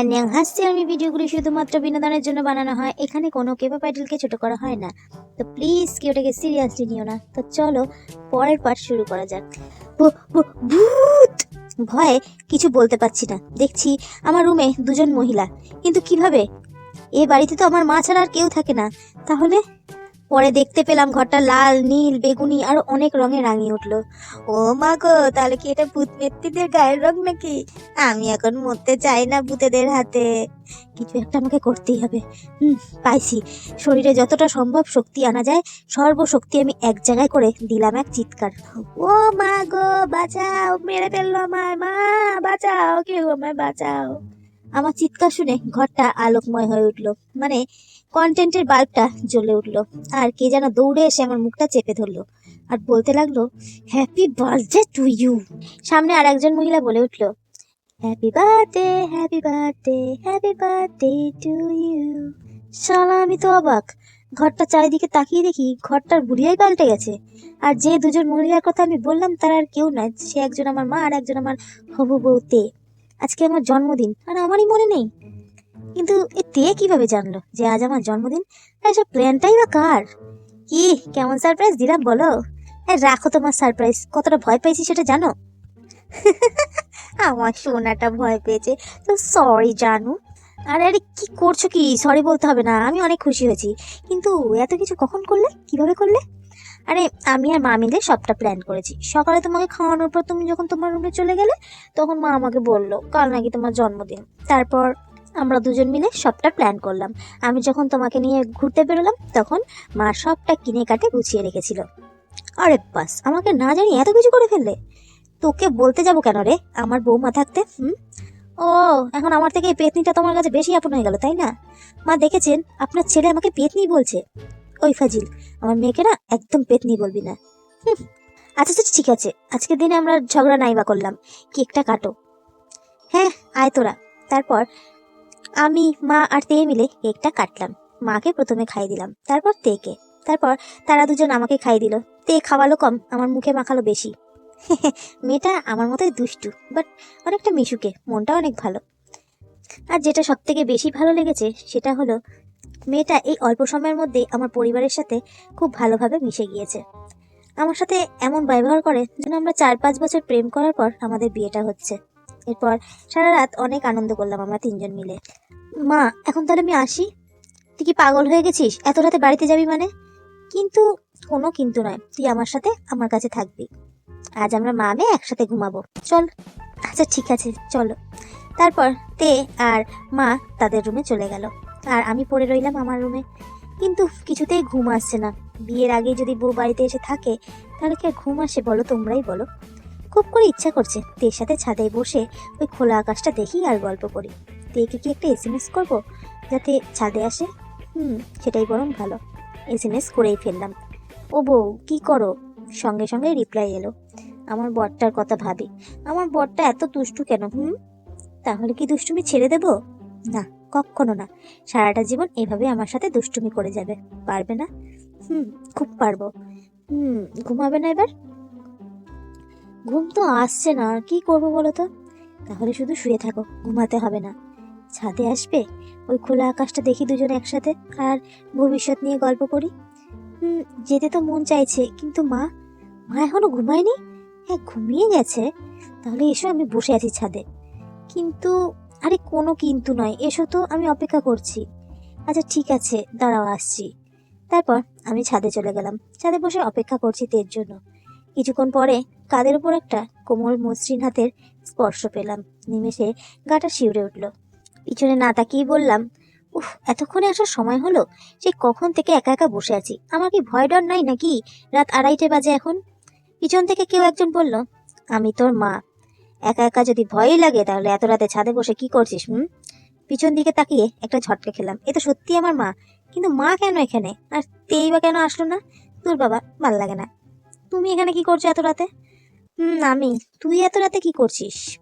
আর হাসছি আমি ভিডিওগুলি শুধুমাত্র বিনোদনের জন্য বানানো হয়। এখানে কোনো কেপা প্যাটেলকে ছোট করা হয় না। তো প্লিজ কেউ এটাকে সিরিয়াসলি নিও না। তো চলো পরের পার্ট শুরু করা যাক। ভূত! ভয়ে কিছু বলতে পারছি না। দেখছি আমার রুমে দুজন মহিলা। কিন্তু কীভাবে? এ বাড়িতে তো আমার মা ছাড়া আর কেউ থাকে না। তাহলে? পরে দেখতে পেলাম ঘরটা লাল, নীল, বেগুনি আর অনেক রঙে রাঙিয়ে উঠল। ও মা গো, তাহলে কি এটা ভূত ব্যক্তিদের গায়ের রং নাকি? আমি এখন মরতে চাই না ভূতেদের হাতে। কিছু একটা আমাকে করতেই হবে। হুম, পাইছি। শরীরে যতটা সম্ভব শক্তি আনা যায়, সর্বশক্তি আমি এক জায়গায় করে দিলাম এক চিৎকার। ও মা গো, বাঁচাও, মেরে ফেলল আমায়, মা, বাঁচাও, কেউ আমায় বাঁচাও। আমার চিৎকার শুনে ঘরটা আলোকময় হয়ে উঠল। মানে কন্টেন্টের বাল্বটা জ্বলে উঠল। আর কে যেন দৌড়ে এসে আমার মুখটা চেপে ধরলো আর বলতে লাগল হ্যাপি বার্থডে টু ইউ সামনে আর একজন মহিলা বলে উঠল happy birthday happy birthday happy birthday to you শালা, আমি তো অবাক। ঘরটা চারিদিকে তাকিয়ে দেখি ঘরটার বুড়িয়াই পাল্টে গেছে। আর যে দুজন মহিলার কথা আমি বললাম, তারা আর কেউ নয়। সে একজন আমার মা আর একজন আমার হবু বউ তে আজকে আমার জন্মদিন, আর আমারই মনে নেই। কিন্তু এ তে কীভাবে জানলো যে আজ আমার জন্মদিন? এসব প্ল্যানটাই বা কার? কি, কেমন সারপ্রাইজ দিলাম বলো? এই রাখো তোমার সারপ্রাইজ কতটা ভয় পেয়েছি সেটা জানো? আমার সোনাটা ভয় পেয়েছে, তো সরি জানু। আরে আরে কি করছ কি? সরি বলতে হবে না, আমি অনেক খুশি হয়েছি। কিন্তু এত কিছু কখন করলে? কীভাবে করলে? আরে, আমি আর মা মিলে সবটা প্ল্যান করেছি। সকালে তোমাকে খাওয়ানোর পর তুমি যখন তোমার রুমে চলে গেলে, তখন মা আমাকে বলল, কাল নাকি তোমার জন্মদিন। তারপর আমরা দুজন মিলে সবটা প্ল্যান করলাম। আমি যখন তোমাকে নিয়ে ঘুরতে বেরোলাম তখন মা সবটা কিনে কাটে গুছিয়ে রেখেছিল। আরে বাস আমাকে না জানি এত কিছু করে ফেললে? তোকে বলতে যাব কেন রে? আমার বৌমা থাকতে হুম? ও এখন আমার থেকে এই পেতনিটা তোমার কাছে বেশি আপন হয়ে গেল তাই না? মা দেখেছেন আপনার ছেলে আমাকে পেতনি বলছে। ওই ফাজিল আমার মেয়েকে না একদম পেতনি বলবি না। হুম, আচ্ছা আচ্ছা ঠিক আছে। আজকের দিনে আমরা ঝগড়া নাইবা করলাম। কেকটা কাটো। হ্যাঁ আয় তোরা। তারপর আমি, মা আর তে মিলে কেকটা কাটলাম। মাকে প্রথমে খাই দিলাম, তারপর তেকে তারপর তারা দুজন আমাকে খাই দিল। তে খাওয়ালো কম, আমার মুখে মাখালো বেশি। মেয়েটা আমার মতোই দুষ্টু বাট অনেকটা মিশুকে মনটা অনেক ভালো। আর যেটা সব থেকে বেশি ভালো লেগেছে, সেটা হলো, মেয়েটা এই অল্প সময়ের মধ্যেই আমার পরিবারের সাথে খুব ভালোভাবে মিশে গিয়েছে। আমার সাথে এমন ব্যবহার করে যেন আমরা চার পাঁচ বছর প্রেম করার পর আমাদের বিয়েটা হচ্ছে। এরপর সারা রাত অনেক আনন্দ করলাম আমরা তিনজন মিলে। মা, এখন তাহলে আমি আসি? তুই কি পাগল হয়ে গেছিস? এত রাতে বাড়িতে যাবি মানে? কিন্তু কোনো কিন্তু নয়, তুই আমার সাথে আমার কাছে থাকবি। আজ আমরা মা মেয়ে একসাথে ঘুমাবো। চল। আচ্ছা ঠিক আছে, চলো। তারপর তে আর মা তাদের রুমে চলে গেল। আর আমি পড়ে রইলাম আমার রুমে। কিন্তু কিছুতেই ঘুম আসছে না। বিয়ের আগে যদি বউ বাড়িতে এসে থাকে, তাহলে কি আর ঘুম আসে বলো তোমরাই বলো। খুব করে ইচ্ছা করছে। তের সাথে ছাদে বসে ওই খোলা আকাশটা দেখি আর গল্প করি। তেকে কি একটা এস এম এস করব? যাতে ছাদে আসে? হুম, সেটাই বরং ভালো। এস এম এস করেই ফেললাম। ও বউ, কি করো? সঙ্গে সঙ্গে রিপ্লাই এলো। আমার বরটার কথা ভাবি। আমার বরটা এত দুষ্টু কেন, হুম? তাহলে কি দুষ্টুমি ছেড়ে দেব? না কখনো না। সারাটা জীবন এভাবে আমার সাথে দুষ্টুমি করে যাবে। পারবে না? হুম, খুব পারব। হুম, ঘুমাবে না এবার? ঘুম তো আসছে না, কি করব বলো তো? তাহলে শুধু শুয়ে থাকো, ঘুমাতে হবে না। ছাদে আসবে, ওই খোলা আকাশটা দেখি দুজন একসাথে, আর ভবিষ্যৎ নিয়ে গল্প করি। হুম যেতে তো মন চাইছে, কিন্তু মা মা এখনও ঘুমায়নি? হ্যাঁ ঘুমিয়ে গেছে। তাহলে এসো, আমি বসে আছি ছাদে। কিন্তু, আরে কোনো কিন্তু নয়, এসো তো, আমি অপেক্ষা করছি। আচ্ছা ঠিক আছে, দাঁড়াও, আসছি। তারপর আমি ছাদে চলে গেলাম। ছাদে বসে অপেক্ষা করছি তের জন্য। কিছুক্ষণ পরে কাদের উপর একটা কোমল মসৃণ হাতের স্পর্শ পেলাম। নিমেষে গাটা শিউরে উঠল। পিছনে না তাকিয়ে বললাম, উফ, এতক্ষণে আসার সময় হলো? সে কখন থেকে একা একা বসে আছি? আমার কি ভয় ডর নাই নাকি? রাত আড়াইটে বাজে এখন। পিছন থেকে কেউ একজন বলল, আমি তোর মা। একা একা যদি ভয়ই লাগে তাহলে এত রাতে ছাদে বসে কি করছিস, হুম? পিছন দিকে তাকিয়ে একটা ঝটকে খেলাম, এ তো সত্যি আমার মা। কিন্তু মা কেন এখানে? আর তেই বা কেন আসলো না? তোর বাবা ভালো লাগে না। তুমি এখানে কি করছ এত রাতে? হুম, আমি। তুই এত রাতে কি করছিস?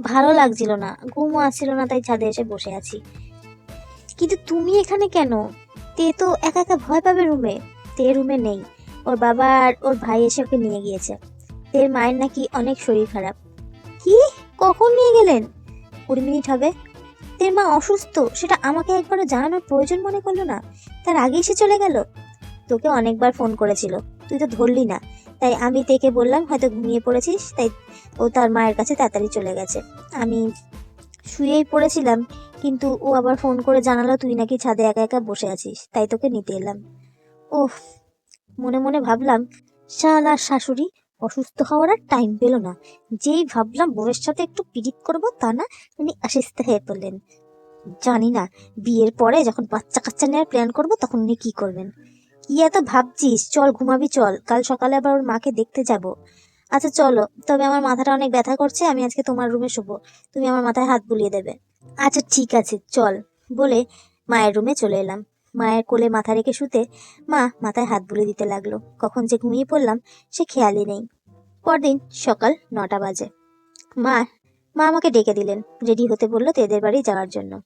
ভালো লাগছিল না। ঘুমও আসছিল না, তাই ছাদে এসে বসে আছি। কিন্তু তুমি এখানে কেন? তে তো একা একা ভয় পাবে রুমে। তে রুমে নেই। ওর বাবা আর ওর ভাই এসে ওকে নিয়ে গিয়েছে। তের মায়ের নাকি অনেক শরীর খারাপ। কি? কখন নিয়ে গেলেন? কুড়ি মিনিট হবে। তের মা অসুস্থ। সেটা আমাকে একবারও জানানোর প্রয়োজন মনে করল না। তার আগেই সে চলে গেল। তোকে অনেকবার ফোন করেছিল। তুই তো ধরলি না। তাই আমি তেকে বললাম, হয়তো ঘুমিয়ে পড়েছিস, তাই ও তার মায়ের কাছে তাড়াতাড়ি চলে গেছে। আমি শুয়েই পড়েছিলাম, কিন্তু ও আবার ফোন করে জানালো, তুই নাকি ছাদে একা একা বসে আছিস, তাই তোকে নিতে এলাম। ওহ মনে মনে ভাবলাম, শালা শাশুড়ি, অসুস্থ হওয়ার আর টাইম পেল না। যেই ভাবলাম বউয়ের সাথে একটু পিরিত করব, তা না, উনি অসুস্থ হয়ে পড়লেন। জানি না, বিয়ের পরে যখন বাচ্চা কাচ্চা নেওয়ার প্ল্যান করব, তখন উনি কি করবেন? কি এত ভাবছিস? চল ঘুমাবি, চল। কাল সকালে আবার ওর মাকে দেখতে যাব। আচ্ছা চলো। তবে আমার মাথাটা অনেক ব্যথা করছে, আমি আজকে তোমার রুমে শোবো। তুমি আমার মাথায় হাত বুলিয়ে দেবে। আচ্ছা ঠিক আছে, চল। বলে মায়ের রুমে চলে এলাম। মায়ের কোলে মাথা রেখে শুতে মা মাথায় হাত বুলিয়ে দিতে লাগল। কখন যে ঘুমিয়ে পড়লাম, সে খেয়ালই নেই। পরদিন সকাল নটা বাজে। মা মা আমাকে ডেকে দিলেন। রেডি হতে বলল তেদের বাড়ি যাওয়ার জন্য।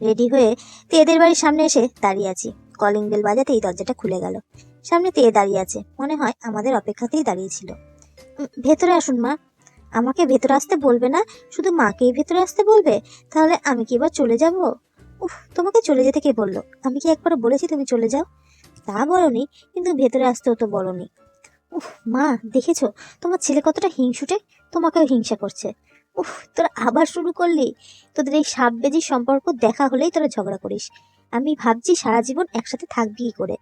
রেডি হয়ে তেদের বাড়ির সামনে এসে দাঁড়িয়ে আছি। কলিং বেল বাজাতে এই দরজাটা খুলে গেল। সামনে তে দাঁড়িয়ে আছে। মনে হয় আমাদের অপেক্ষাতেই দাঁড়িয়েছিল। ভেতরে আসুন, মা। আমাকে ভেতরে আসতে বলবে না? শুধু মাকেই ভেতরে আসতে বলবে? তাহলে আমি কি এবার চলে যাব? উফ, তোমাকে চলে যেতে কে বলল? আমি কি একবার বলেছি তুমি চলে যাও? তা বলনি, কিন্তু ভেতরে আসতেও তো বলনি। উফ, মা, দেখেছ? তোমার ছেলে কতটা হিংসুটে? তোমাকেও হিংসা করছে। উফ, তোরা আবার শুরু করলি? তোদের এই সাপ সম্পর্ক দেখা হলেই তোরা ঝগড়া করিস। আমি ভাবছি সারা জীবন একসাথে থাকবি করে।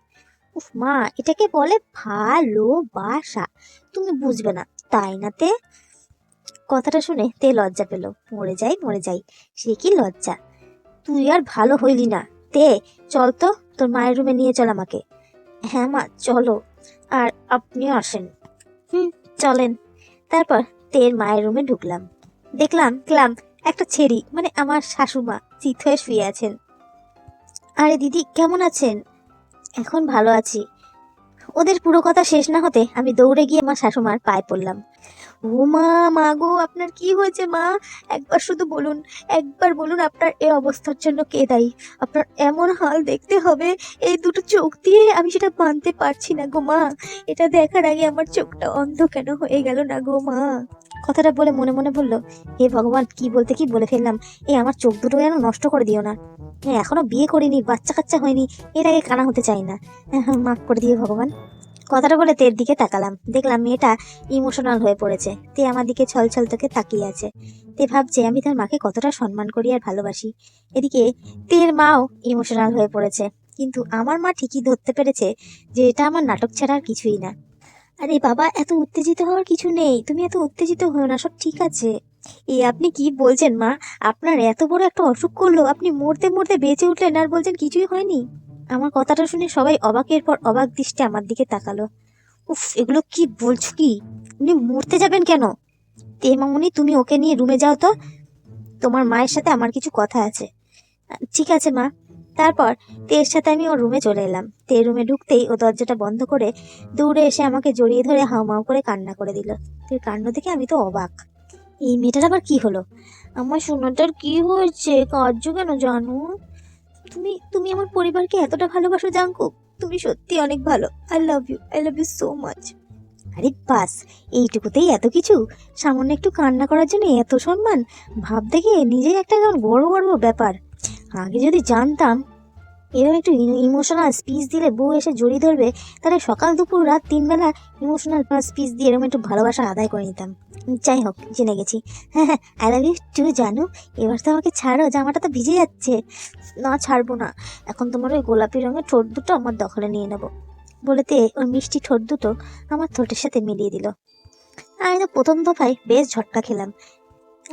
উফ মা, এটাকে বলে ভালোবাসা। তুমি বুঝবে না, তাই না তে? কথাটা শুনে তে লজ্জা পেল। মরে যাই মরে যাই, সে কি লজ্জা? তুই আর ভালো হইলি না। তে, চল তো, তোর মায়ের রুমে নিয়ে চল আমাকে। হ্যাঁ মা, চলো। আর আপনিও আসেন। হুম, চলেন। তারপর তের মায়ের রুমে ঢুকলাম। দেখলাম, ক্লাম, একটা ছেড়ি মানে আমার শাশুমা, চিত হয়ে শুয়ে আছেন। আরে দিদি, কেমন আছেন? এখন ভালো আছি। ওদের পুরো কথা শেষ না হতে আমি দৌড়ে গিয়ে আমার শাশুমার পায়ে পড়লাম। ও মা মা গো, আপনার কি হয়েছে মা? একবার শুধু বলুন, একবার বলুন আপনার এই অবস্থার জন্য কে দায়ী? আপনার এমন হাল দেখতে হবে, এই দুটো চোখ দিয়ে আমি সেটা মানতে পারছি না গো মা। এটা দেখার আগে আমার চোখটা অন্ধ কেন হয়ে গেল না গো মা? কথাটা বলে মনে মনে বলল, হে ভগবান, কি বলতে কি বলে ফেললাম? এ আমার চোখ দুটো যেন নষ্ট করে দিও না। এ এখনও বিয়ে করিনি বাচ্চা কাচ্চা হয়নি আগে কানা হতে চাই না। হ্যাঁ, মাফ করে দিয়ে ভগবান। কথাটা বলে তের দিকে তাকালাম। দেখলাম মেয়েটা ইমোশনাল হয়ে পড়েছে। তে আমার দিকে ছল ছল তোকে তাকিয়ে আছে। তে ভাবছে আমি তার মাকে কতটা সম্মান করি আর ভালোবাসি? এদিকে তের মাও ইমোশনাল হয়ে পড়েছে। কিন্তু আমার মা ঠিকই ধরতে পেরেছে যে এটা আমার নাটক ছাড়া আর কিছুই না। আরে বাবা এত উত্তেজিত হওয়ার কিছু নেই। তুমি এত উত্তেজিত হও না সব ঠিক আছে। এ আপনি কি বলছেন, মা? আপনার এত বড় একটা অসুখ করল, আপনি মরতে মরতে বেঁচে উঠলেন আর বলছেন কিছুই হয়নি? আমার কথাটা শুনে সবাই অবাকের পর অবাক দৃষ্টি আমার দিকে তাকালো। উফ, এগুলো কি বলছো কি? উনি মরতে যাবেন কেন? তে মামুনি, তুমি ওকে নিয়ে রুমে যাও তো। তোমার মায়ের সাথে আমার কিছু কথা আছে। ঠিক আছে, মা। তারপর তের সাথে আমি ওর রুমে চলে এলাম। তে রুমে ঢুকতেই ও দরজাটা বন্ধ করে দৌড়ে এসে আমাকে জড়িয়ে ধরে হাউমাউ করে কান্না করে দিল। তোর কাণ্ড দেখে আমি তো অবাক। এই মেয়েটার আবার কি হলো? আমার সোনাটার কি হয়েছে? কার্য কেন জানো? তুমি তুমি আমার পরিবারকে এতটা ভালোবাসো জাঙ্কুক তুমি সত্যি অনেক ভালো। I love you I love you so much আরে বাস, এইটুকুতেই এত কিছু? সামান্য একটু কান্না করার জন্য এত সম্মান? ভাব দেখে নিজেই একটা কেমন বড় বড় ব্যাপার। আগে যদি জানতাম এরকম একটু ইমোশনাল স্পিচ দিলে বউ এসে জড়িয়ে ধরবে, তাহলে সকাল, দুপুর, রাত তিন বেলা ইমোশনাল স্পিচ দিয়ে এরকম একটু ভালোবাসা আদায় করে নিতাম। যাই হোক, জেনে গেছি। হ্যাঁ হ্যাঁ আই লাভ ইউ টু জানো। এবার তো আমাকে ছাড়ো, জামাটা তো ভিজে যাচ্ছে। না, ছাড়বো না। এখন তোমার ওই গোলাপি রঙের ঠোঁট দুটো আমার দখলে নিয়ে নেব। বলেতে ওর মিষ্টি ঠোঁট দুটো আমার ঠোঁটের সাথে মিলিয়ে দিল। আমি তো প্রথম দফায় বেশ ঝটকা খেলাম।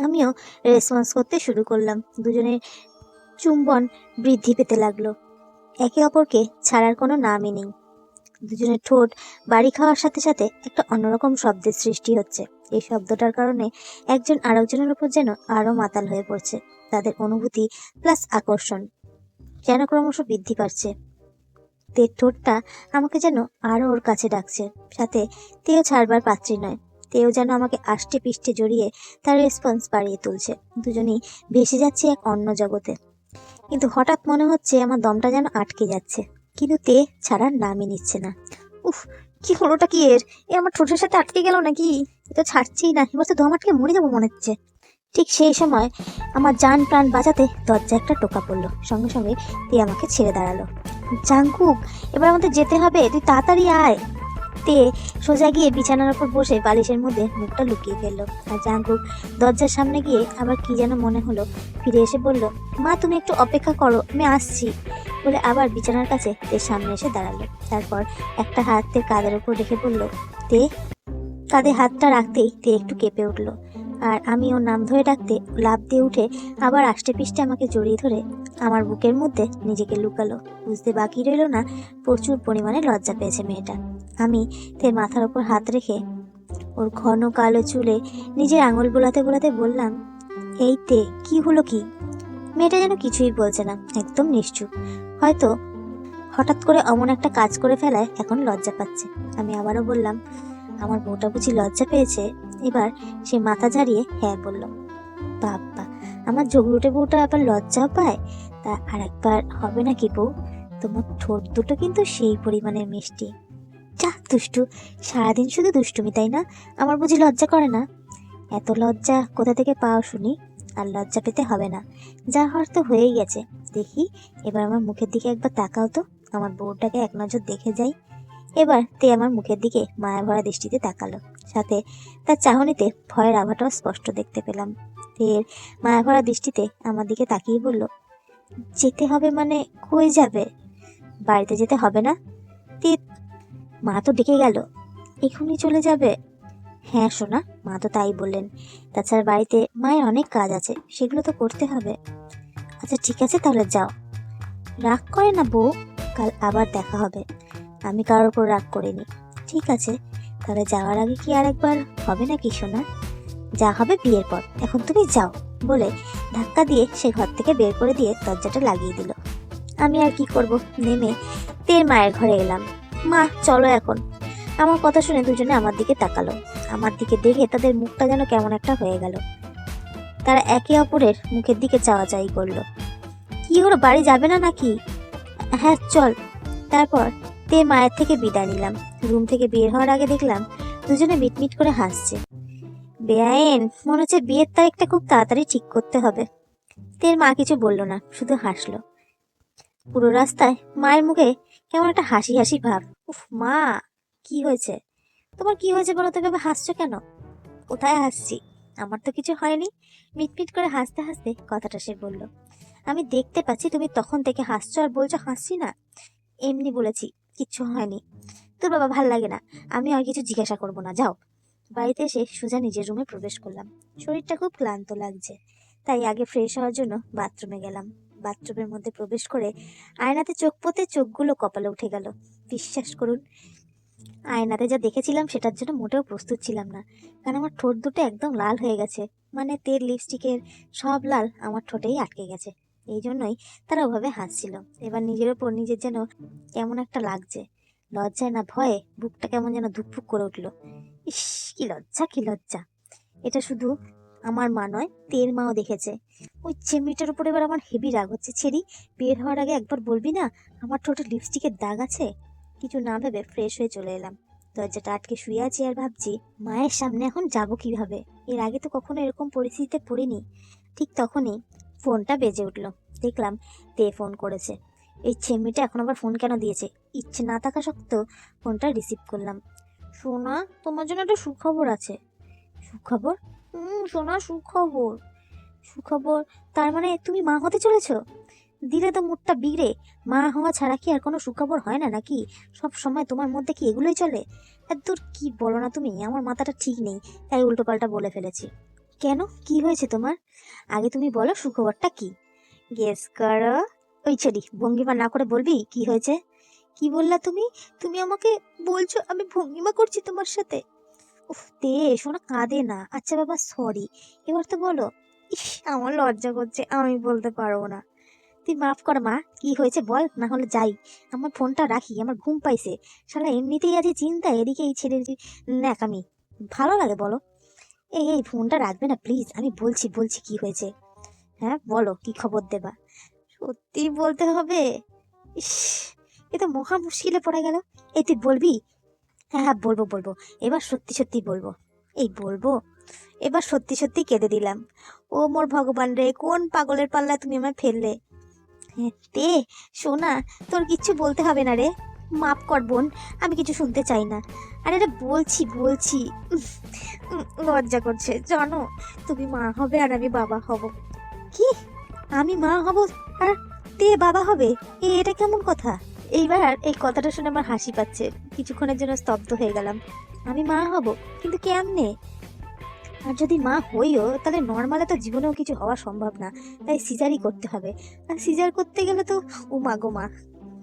আমিও রেসপন্স করতে শুরু করলাম। দুজনের চুম্বন বৃদ্ধি পেতে লাগল। একে অপরকে ছাড়ার কোনো নামই নেই। দুজনের ঠোঁট বাড়ি খাওয়ার সাথে সাথে একটা অন্যরকম শব্দের সৃষ্টি হচ্ছে। এই শব্দটার কারণে একজন আরেকজনের উপর যেন আরও মাতাল হয়ে পড়ছে, তাদের অনুভূতি প্লাস আকর্ষণ যেন ক্রমশ বৃদ্ধি পাচ্ছে। তের ঠোঁটটা আমাকে যেন আরও ওর কাছে ডাকছে, সাথে তেও ছাড়বার পাত্রী নয়, তেও যেন আমাকে আষ্টে পিষ্টে জড়িয়ে তার রেসপন্স বাড়িয়ে তুলছে। দুজনেই ভেসে যাচ্ছে এক অন্য জগতে। কিন্তু হঠাৎ মনে হচ্ছে আমার দমটা যেন আটকে যাচ্ছে। কিন্তু তে ছাড়ার নামই নিচ্ছে না। উফ, কি হলোটা কি এর? এ আমার ঠোঁটের সাথে আটকে গেল নাকি? এ তো ছাড়ছেই না, এবার তো দম আটকে মরে যাব মনে হচ্ছে। ঠিক সেই সময় আমার জান প্রাণ বাঁচাতে দরজা একটা টোকা পড়ল। সঙ্গে সঙ্গে তে আমাকে ছেড়ে দাঁড়াল। জাঙ্কুক, এবার আমাদের যেতে হবে, তুই তাড়াতাড়ি আয়। তে সোজা গিয়ে বিছানার উপর বসে বালিশের মধ্যে মুখটা লুকিয়ে ফেলল। আর জাঙ্কুক দরজার সামনে গিয়ে আবার কি যেন মনে হলো। ফিরে এসে বলল, মা, তুমি একটু অপেক্ষা করো, আমি আসছি। বলে আবার বিছানার কাছে তের সামনে এসে দাঁড়াল। তারপর একটা হাত তের কাঁধের উপর রেখে বলল, তে? কাঁধে হাতটা রাখতেই তে একটু কেঁপে উঠল। আর আমি ওর নাম ধরে ডাকতে লাভ দিয়ে উঠে আবার আষ্টে পিষ্টে আমাকে জড়িয়ে ধরে আমার বুকের মধ্যে নিজেকে লুকালো। বুঝতে বাকি রইল না, প্রচুর পরিমাণে লজ্জা পেয়েছে মেয়েটা। আমি তার মাথার উপর হাত রেখে ওর ঘন কালো চুলে নিজের আঙুল বোলাতে বোলাতে বললাম, এই তে, কি হলো কি? মেয়েটা যেন কিছুই বলছে না, একদম নিশ্চুপ। হয়তো হঠাৎ করে অমন একটা কাজ করে ফেলায় এখন লজ্জা পাচ্ছে। আমি আবারও বললাম, আমার বউটা বুঝি লজ্জা পেয়েছে? এবার সে মাথা ঝাড়িয়ে হ্যাঁ বলল বাবা আমার জগরুটে বউটা আবার লজ্জাও পায়? তা আর একবার হবে নাকি বউ? তোমার ঠোঁট দুটো কিন্তু সেই পরিমাণের মিষ্টি। যা, দুষ্টু। সারাদিন শুধু দুষ্টুমি, তাই না? আমার বুঝি লজ্জা করে না? এত লজ্জা কোথা থেকে পাও শুনি? আর লজ্জা পেতে হবে না। যা হওয়ার তো হয়েই গেছে। দেখি, এবার আমার মুখের দিকে একবার তাকাও তো। আমার বউটাকে এক নজর দেখে যাই। এবার তে আমার মুখের দিকে মায়া ভরা দৃষ্টিতে তাকালো। সাথে তার চাহনিতে ভয়ের আভাটাও স্পষ্ট দেখতে পেলাম। তের মায়া ভরা দৃষ্টিতে আমার দিকে তাকিয়ে বলল, যেতে হবে মানে কই যাবে? বাড়িতে যেতে হবে না? তে মা তো ডেকে গেল। এখনই চলে যাবে। হ্যাঁ সোনা, মা তো তাই বললেন। তাছাড়া বাড়িতে মায়ের অনেক কাজ আছে, সেগুলো তো করতে হবে। আচ্ছা ঠিক আছে, তাহলে যাও। রাগ করে না বউ, কাল আবার দেখা হবে। আমি কারোর উপর রাগ করিনি। ঠিক আছে, তাহলে যাওয়ার আগে কি আর একবার হবে নাকি, সোনা? যা হবে বিয়ের পর। এখন তুমি যাও, বলে ধাক্কা দিয়ে সে ঘর থেকে বের করে দিয়ে দরজাটা লাগিয়ে দিল। আমি আর কি করব? নেমে তের মায়ের ঘরে এলাম। মা, চলো এখন। আমার কথা শুনে দুজনে আমার দিকে তাকালো। আমার দিকে দেখে তাদের মুখটা যেন কেমন একটা হয়ে গেল। তারা একে অপরের মুখের দিকে চাওয়া চাই করল। কি হলো, বাড়ি যাবে না নাকি? হ্যাঁ চল। তারপর তে মায়ের থেকে বিদায় নিলাম। রুম থেকে বের হওয়ার আগে দেখলাম দুজনে মিটমিট করে হাসছে। বেআইন, মনে হচ্ছে বিয়ের তারিখটা খুব তাড়াতাড়ি ঠিক করতে হবে। তের মা কিছু বলল না, শুধু হাসলো। পুরো রাস্তায় মায়ের মুখে কেমন একটা হাসি হাসি ভাব। উফ, মা, কি হয়েছে? তোমার কি হয়েছে বলো তো, এভাবে হাসছো কেন? কোথায় হাসছি? আমার তো কিছু হয়নি। মিটমিট করে হাসতে হাসতে কথাটা সে বলল, আমি দেখতে পাচ্ছি তুমি তখন থেকে হাসছো আর বলছো হাসছি না। এমনি বলেছি, কিচ্ছু হয়নি। তোর বাবা ভালো লাগে না, আমি আর কিছু জিজ্ঞাসা করব না, যাও। বাড়িতে এসে সোজা নিজের রুমে প্রবেশ করলাম। শরীরটা খুব ক্লান্ত লাগছে, তাই আগে ফ্রেশ হওয়ার জন্য বাথরুমে গেলাম। বাথরুমের মধ্যে প্রবেশ করে আয়নাতে চোখ পতে চোখগুলো কপালে উঠে গেল। বিশ্বাস করুন, আয়নাতে যা দেখেছিলাম সেটার জন্য মোটেও প্রস্তুত ছিলাম না। কারণ আমার ঠোঁট দুটো একদম লাল হয়ে গেছে। মানে তেল, লিপস্টিকের সব লাল আমার ঠোঁটেই আটকে গেছে। এই জন্যই তারা ওভাবে হাসছিল। এবার নিজের ওপর নিজের যেন কেমন একটা লাগছে। লজ্জায় না ভয়ে বুকটা কেমন যেন ধুকফুক করে উঠল। ইস, কি লজ্জা কি লজ্জা। এটা শুধু আমার মা নয়, তের মাও দেখেছে। ওই চেমড়িটার উপর এবার আমার হেভি রাগ হচ্ছে, ছেড়ি। বের হওয়ার আগে একবার বলবি না, আমার ঠোঁটে লিপস্টিকের দাগ আছে? কিছু না ভেবে ফ্রেশ হয়ে চলে এলাম। দরজাটা আটকে শুয়ে আছি আর ভাবছি, মায়ের সামনে এখন যাব কীভাবে? এর আগে তো কখনো এরকম পরিস্থিতিতে পড়িনি। ঠিক তখনই ফোনটা বেজে উঠল। দেখলাম তে ফোন করেছে। এই ছেমিটা এখন আবার ফোন কেন দিয়েছে? ইচ্ছে না থাকা সত্ত্বেও ফোনটা রিসিভ করলাম। সোনা, তোমার জন্য একটা সুখবর আছে। সুখবর? হুম সোনা, সুখবর। সুখবর? তার মানে তুমি মা হতে চলেছ? দিলে তো মুডটা বিগড়ে। মা হওয়া ছাড়া কি আর কোনো সুখবর হয় না নাকি? সব সময় তোমার মধ্যে কি এগুলোই চলে? তোর কি বলো না তুমি? আমার মাথাটা ঠিক নেই, তাই উল্টোপাল্টা বলে ফেলেছি। কেন? কি হয়েছে তোমার? আগে তুমি বলো সুখবরটা কি। গেস করো। ওই ছেড়ি ভঙ্গিমা না করে বলবি? কি হয়েছে? কি বললা তুমি? তুমি আমাকে বলছো আমি ভঙ্গিমা করছি তোমার সাথে। উফ তে শোনা কাঁদে না। আচ্ছা বাবা সরি এবার তো বলো, ইস, আমার লজ্জা করছে, আমি বলতে পারব না। তুই মাফ কর মা, কি হয়েছে বল, না হলে যাই। আমার ফোনটা রাখি, আমার ঘুম পাইছে। শালা, এমনিতেই আছে চিন্তা, এদিকে এই ছেলের ন্যাকামি ভালো লাগে বলো। এই এই, ফোনটা রাখবে না প্লিজ আমি বলছি বলছি কি হয়েছে। হ্যাঁ বলো, কি খবর দেবা? সত্যি বলতে হবে? ইস, এ তো মহা মুশকিলে পড়ে গেল। এই তুই বলবি? হ্যাঁ হ্যাঁ বলব বলব। এবার সত্যি সত্যি বলব। এই বলব? এবার সত্যি সত্যি কেঁদে দিলাম। ও মোর ভগবান রে কোন পাগলের পাল্লা তুমি আমায় ফেললে? হ্যাঁ, তে সোনা তোর কিচ্ছু বলতে হবে না রে। মাপ কর বোন আমি কিছু শুনতে চাই না। আরে রে বলছি বলছি। লজ্জা করছে জানো? তুমি মা হবে আর আমি বাবা হব। কি? আমি মা হব? আর তে বাবা হবে? এটা কেমন কথা? এইবার এই কথাটা শুনে আমার হাসি পাচ্ছে। কিছুক্ষণের জন্য স্তব্ধ হয়ে গেলাম। আমি মা হব, কিন্তু কেমনে? আর যদি মা হইও, তাহলে নর্মালে তো জীবনেও কিছু হওয়া সম্ভব না। তাই সিজারই করতে হবে। আর সিজার করতে গেলে তো ও মা গো মা।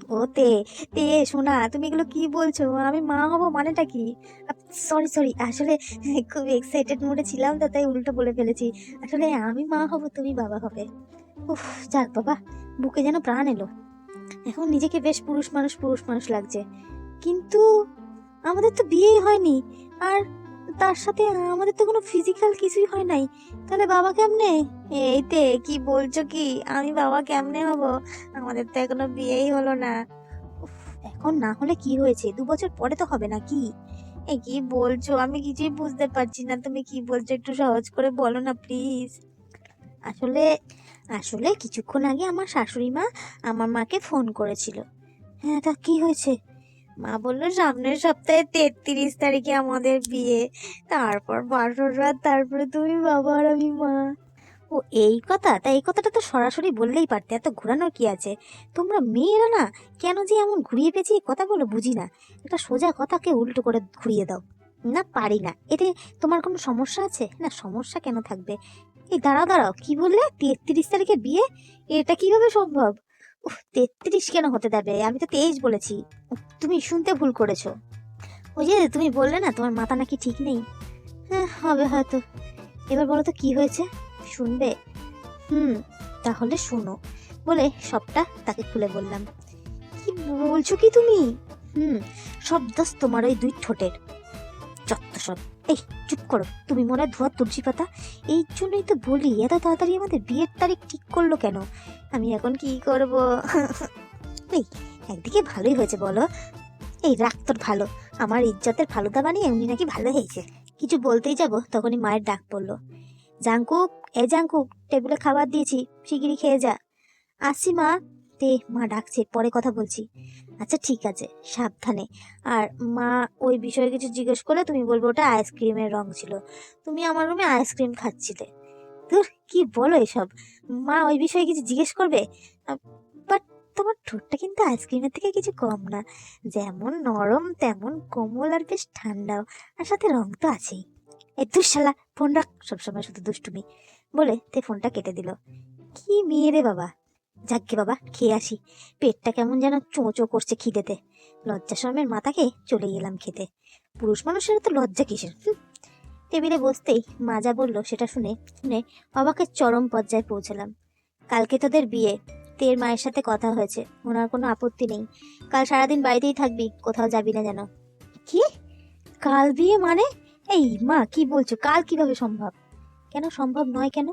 ও তে তে শোনা তুমি এগুলো কি বলছো? আমি মা হব মানেটা কি? সরি সরি আসলে খুব এক্সাইটেড মোডে ছিলাম তো, তাই উল্টো বলে ফেলেছি। আসলে আমি মা হব, তুমি বাবা হবে। উফ, যাক বাবা, বুকে যেন প্রাণ এলো। এখন নিজেকে বেশ পুরুষ মানুষ পুরুষ মানুষ লাগছে। কিন্তু আমাদের তো বিয়েই হয়নি। আর তার সাথে আমাদের তো কোনো ফিজিক্যাল কিছুই হয় নাই। তাহলে বাবা কেমনে? এইতে, কি বলছো কি? আমি বাবা কেমনে হব? আমাদের তো এখনও বিয়েই হলো না। এখন না হলে কি হয়েছে? দু বছর পরে তো হবে না কি? এ কি বলছো? আমি কিছুই বুঝতে পারছি না। তুমি কি বলছো? একটু সহজ করে বলো না প্লিজ আসলে আসলে কিছুক্ষণ আগে আমার শাশুড়ি মা আমার মাকে ফোন করেছিল। হ্যাঁ তা কি হয়েছে? মা বলল, সামনের সপ্তাহে তেত্রিশ তারিখে আমাদের বিয়ে। তারপর বাসর রাত, তারপরে তুমি বাবা আর আমি মা। ও, এই কথা? তা এই কথাটা তো সরাসরি বললেই পারতে। এত ঘোরানোর কি আছে? তোমরা মেয়েরা না, কেন যে এমন ঘুরিয়ে পেঁচিয়ে কথা বলো বুঝি না। একটা সোজা কথাকে উল্টো করে ঘুরিয়ে দাও। না, পারি না। এতে তোমার কোনো সমস্যা আছে? না, সমস্যা কেন থাকবে? এই দাঁড়াও দাঁড়াও, কি বললে? তেত্রিশ তারিখে বিয়ে? এটা কীভাবে সম্ভব? উফ তেত্রিশ কেন হতে দেবে? আমি তো তেইশ বলেছি। তুমি শুনতে ভুল করেছ। ওই যে তুমি বললে না, তোমার মাথা নাকি ঠিক নেই। হ্যাঁ হবে হয়তো। এবার বলো তো, কি হয়েছে? শুনবে? হুম, তাহলে শোনো। বলে সবটা তাকে খুলে বললাম। কি বলছো কি তুমি? হুম, সব দোষ তোমার ওই দুই ঠোঁটের। যত সব। এই, চুপ করো। তুমি মনে ধোয়া তুলসী পাতা? এই জন্যই তো বলি, এত তাড়াতাড়ি আমাদের বিয়ের তারিখ ঠিক করল কেন? আমি এখন কি করব? এই, একদিকে ভালোই হয়েছে বলো। এই রাগ তোর ভালো। আমার ইজ্জতের ফালুদা বানিয়ে এমনি নাকি ভালো হয়েছে। কিছু বলতেই যাব, তখনই মায়ের ডাক পড়ল। জাঙ্কুক এ জাঙ্কুক টেবিলে খাবার দিয়েছি, শিগগিরই খেয়ে যা। আসছি মা। তে মা ডাকছে, পরে কথা বলছি। আচ্ছা ঠিক আছে, সাবধানে। আর মা ওই বিষয়ে কিছু জিজ্ঞেস করলে তুমি বলব ওটা আইসক্রিমের রং ছিল। তুমি আমার রুমে আইসক্রিম খাচ্ছিলে। ধুর, কি বলো এসব? মা ওই বিষয়ে কিছু জিজ্ঞেস করবে? বাট তোমার ঠোঁটটা কিন্তু আইসক্রিমের থেকে কিছু কম না। যেমন নরম, তেমন কোমল আর বেশ ঠান্ডাও। আর সাথে রং তো আছেই। এই দুঃশালা ফোন রাখ। সবসময় শুধু দুষ্টুমি। বলে, তে ফোনটা কেটে দিল। কি মেয়ে রে বাবা। যাকগে বাবা, খেয়ে আসি। পেটটা কেমন যেন চোঁচো করছে খিদেতে। লজ্জা শর্মের মাথাকে চলে গেলাম খেতে। পুরুষ মানুষের তো লজ্জা কিসের? টেবিলে বসতেই মাজা বলল সেটা শুনে শুনে অবাকের চরম পর্যায়ে পৌঁছলাম। কালকে তোদের বিয়ে। তের মায়ের সাথে কথা হয়েছে। ওনার কোনো আপত্তি নেই। কাল সারাদিন বাড়িতেই থাকবি, কোথাও যাবি না যেন। কি? কাল বিয়ে মানে? এই মা, কি বলছো? কাল কীভাবে সম্ভব? কেন সম্ভব নয় কেন?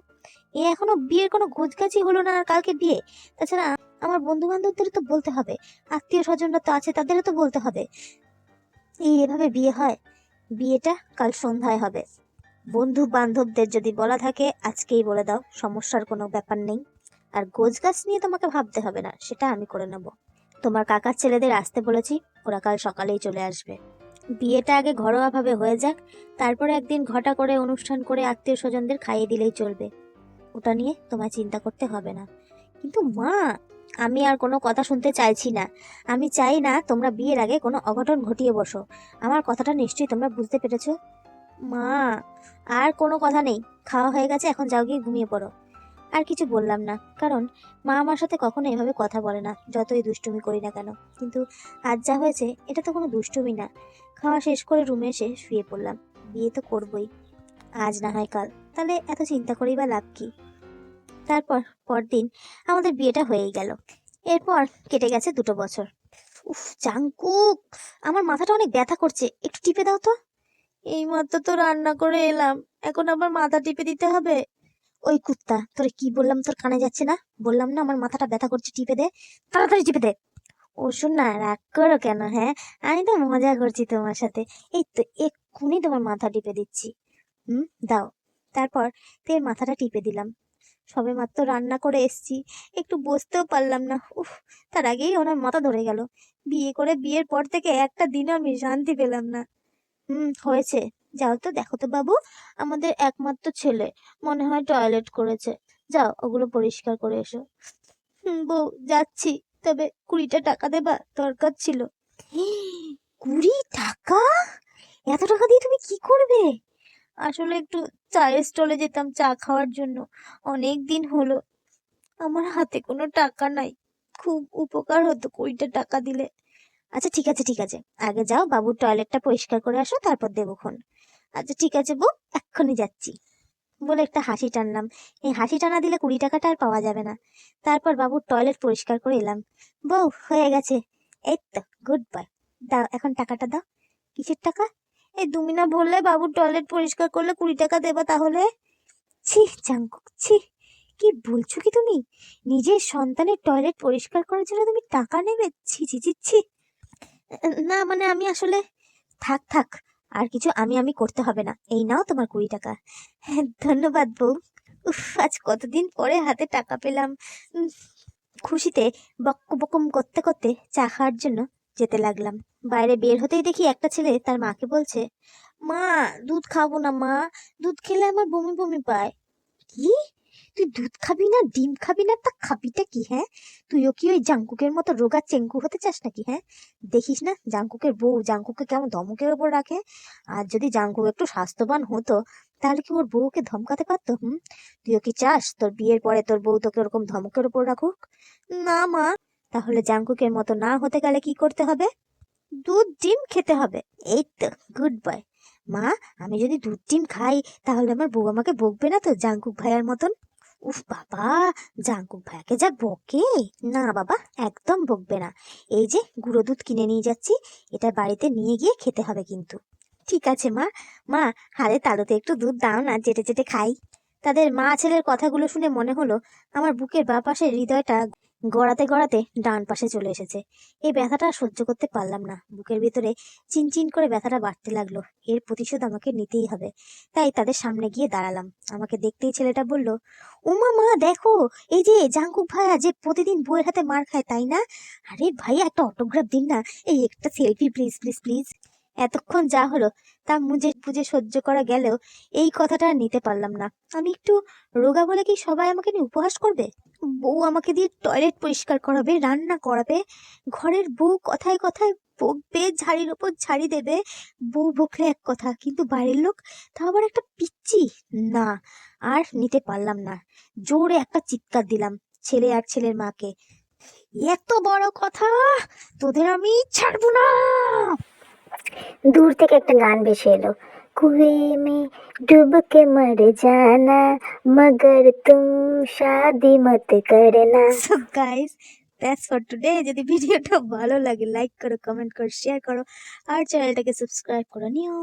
এ এখনও বিয়ের কোনো গোছগাছি হলো না আর কালকে বিয়ে। তাছাড়া আমার বন্ধু বান্ধবদের তো বলতে হবে, আত্মীয় স্বজনরা তো আছে তাদেরও তো বলতে হবে। এই এভাবে বিয়ে হয়, বিয়েটা কাল সন্ধ্যায় হবে। বন্ধু বান্ধবদের যদি বলা থাকে, আজকেই বলে দাও, সমস্যার কোনো ব্যাপার নেই। আর গোছগাছ নিয়ে তোমাকে ভাবতে হবে না, সেটা আমি করে নেব। তোমার কাকার ছেলেদের আসতে বলেছি, ওরা কাল সকালেই চলে আসবে। বিয়েটা আগে ঘরোয়াভাবে হয়ে যাক, তারপরে একদিন ঘটা করে অনুষ্ঠান করে আত্মীয় স্বজনদের খাইয়ে দিলেই চলবে। ওটা নিয়ে তোমায় চিন্তা করতে হবে না। কিন্তু মা, আমি আর কোনো কথা শুনতে চাইছি না। আমি চাই না তোমরা বিয়ের আগে কোনো অঘটন ঘটিয়ে বসো। আমার কথাটা নিশ্চয়ই তোমরা বুঝতে পেরেছ? মা, আর কোনো কথা নেই। খাওয়া হয়ে গেছে, এখন যাও গিয়ে ঘুমিয়ে পড়ো। আর কিছু বললাম না, কারণ মা আমার সাথে কখনো এভাবে কথা বলে না, যতই দুষ্টুমি করি না কেন। কিন্তু আজ যা হয়েছে, এটা তো কোনো দুষ্টুমি না। খাওয়া শেষ করে রুমে এসে শুয়ে পড়লাম। বিয়ে তো করবই। আজ না হয় কাল। তাহলে এত চিন্তা করেই বা লাভ কি? তারপর পরদিন আমাদের বিয়েটা হয়েই গেল। এরপর কেটে গেছে দুটো বছর। উফ জাঙ্কুক! আমার মাথাটা অনেক ব্যথা করছে। একটু টিপে দাও তো। এই মাত্র তো রান্না করে এলাম। এখন আবার মাথা টিপে দিতে হবে। ওই কুত্তা তোরে কি বললাম? তোর কানে যাচ্ছে না? বললাম না আমার মাথাটা ব্যথা করছে টিপে দে। তাড়াতাড়ি টিপে দে। ও শোন না রাগ করো কেন হ্যাঁ? আমি তো মজা করছি তোমার সাথে। এই তো এক্ষুনি তোমার মাথা টিপে দিচ্ছি। হুম দাও। তারপর তের মাথাটা টিপে দিলাম। সবে মাত্র রান্না করে এসছি। একটু বসতেও পারলাম না। উফ, তার আগেই ওনার মাথা ধরে গেল। বিয়ে করে বিয়ের পর থেকে একটা দিনও আমি শান্তি পেলাম না। হুম, হয়েছে। যাও তো, দেখো তো বাবু, আমাদের একমাত্র ছেলে। মনে হয় টয়লেট করেছে। যাও, ওগুলো পরিষ্কার করে এসো। হুম, বউ, যাচ্ছি। তবে কুড়িটা টাকা দেবা দরকার ছিল। কুড়ি টাকা? এত টাকা দিয়ে তুমি কি করবে? আসলে একটু চায়ের স্টলে যেতাম, চা খাওয়ার জন্য। অনেক দিন হলো, আমার হাতে কোনো টাকা নাই। খুব উপকার হতো কুড়িটা টাকা দিলে। আচ্ছা ঠিক আছে ঠিক আছে। আগে যাও, বাবুর টয়লেটটা পরিষ্কার করে আসো, তারপর দেবো খন আচ্ছা ঠিক আছে বউ, এক্ষুনি যাচ্ছি। বলে একটা হাসি টানলাম। এই হাসি টানা দিলে কুড়ি টাকাটা আর পাওয়া যাবে না। তারপর বাবুর টয়লেট পরিষ্কার করে এলাম। বউ, হয়ে গেছে। এই তো গুড বাই দাও, এখন টাকাটা দাও। কিসের টাকা? এই তুমি না বললে বাবুর টয়লেট পরিষ্কার করলে কুড়ি টাকা দেবা তাহলে? ছি জাঙ্কুক ছি। কি বলছো কি তুমি? নিজের সন্তানের টয়লেট পরিষ্কার করার জন্য তুমি টাকা নেবে? ছি ছি ছি ছি। না মানে আমি আসলে থাক থাক, আর কিছু আমি আমি করতে হবে না। এই নাও তোমার কুড়ি টাকা। হ্যাঁ ধন্যবাদ বউ। উফ, আজ কতদিন পরে হাতে টাকা পেলাম। খুশিতে বক্ক বকম করতে করতে চা খাওয়ার জন্য যেতে লাগলাম। বাইরে বের হতেই দেখি একটা ছেলে তার মাকে বলছে, মা, দুধ খাব না মা, দুধ খেলে আমার বমি বমি পায়। কি? তুই দুধ খাবি না, ডিম খাবি না? তা খাবিটা কি হ্যাঁ? তুইও কি ওই জাঙ্কুকের মতো রোগা চেঙ্কু হতে চাস নাকি হ্যাঁ? দেখিস না জাঙ্কুকের বউ জাঙ্কুকে কেমন ধমকের ওপর রাখে। আর যদি জাঙ্কুক একটু স্বাস্থ্যবান হতো, তাহলে কি ওর বউকে ধমকাতে পারতো, হুম? তুইও কি চাস তোর বিয়ের পরে তোর বউ তোকে ওরকম ধমকের ওপর রাখুক? না মা। তাহলে জাঙ্কুকের মতো না হতে গেলে কি করতে হবে? দুধ ডিম খেতে হবে। এই তো গুড বয় মা, আমি যদি দুধ ডিম খাই, তাহলে আমার বউ আমাকে বকবে না তো, জাঙ্কুক ভাইয়ার মতন? উফ বাবা, জাঙ্কুক ভাইয়াকে যা বকে? না বাবা, একদম বকবে না। এই যে, গুঁড়ো দুধ কিনে নিয়ে যাচ্ছি, এটা বাড়িতে নিয়ে গিয়ে খেতে হবে কিন্তু। ঠিক আছে মা। মা হাতে তালুতে একটু দুধ দাও না, চেটে চেটে খাই। তাদের মা ছেলের কথাগুলো শুনে মনে হলো, আমার বুকের বা পাশের হৃদয়টা গড়াতে গড়াতে ডান পাশে চলে এসেছে। এই ব্যথাটা সহ্য করতে পারলাম না। বুকের ভিতরে চিনচিন করে ব্যথাটা বাড়তে লাগল। এর প্রতিশোধ আমাকে নিতেই হবে। তাই তাদের সামনে গিয়ে দাঁড়ালাম। আমাকে দেখতেই ছেলেটা বলল, উমা মা, দেখো, এই যে জাঙ্কুক ভাইয়া যে প্রতিদিন বইয়ের হাতে মার খায়, তাই না? আরে ভাইয়া, একটা অটোগ্রাফ দিন না। এই একটা সেলফি প্লিজ প্লিজ প্লিজ। এতক্ষণ যা হলো তা মুজে পুজে সহ্য করা গেলেও এই কথাটা নিতে পারলাম না। আমি একটু রোগা বলে কি সবাই আমাকে নিয়ে উপহাস করবে? বউ আমাকে দিয়ে টয়লেট পরিষ্কার করাবে, রান্না করাবে, ঘরের বউ কথায় কথায় বকবে, ঝাড়ির ওপর ঝাড়ি দেবে, বউ বকলে এক কথা, কিন্তু বাইরের লোক তা আবার একটা পিচ্ছি না, আর নিতে পারলাম না। জোরে একটা চিৎকার দিলাম ছেলে আর ছেলের মাকে। এত বড় কথা, তোদের আমি ছাড়বো না! দূর থেকে একটা গান ভেসে এলো কুয়ে মে ডুব के मर जाना मगर तुम शादी मत करना so guys that's for today যদি ভিডিওটা ভালো লাগে লাইক করো কমেন্ট করো শেয়ার করো আর চ্যানেলটাকে সাবস্ক্রাইব করে নিও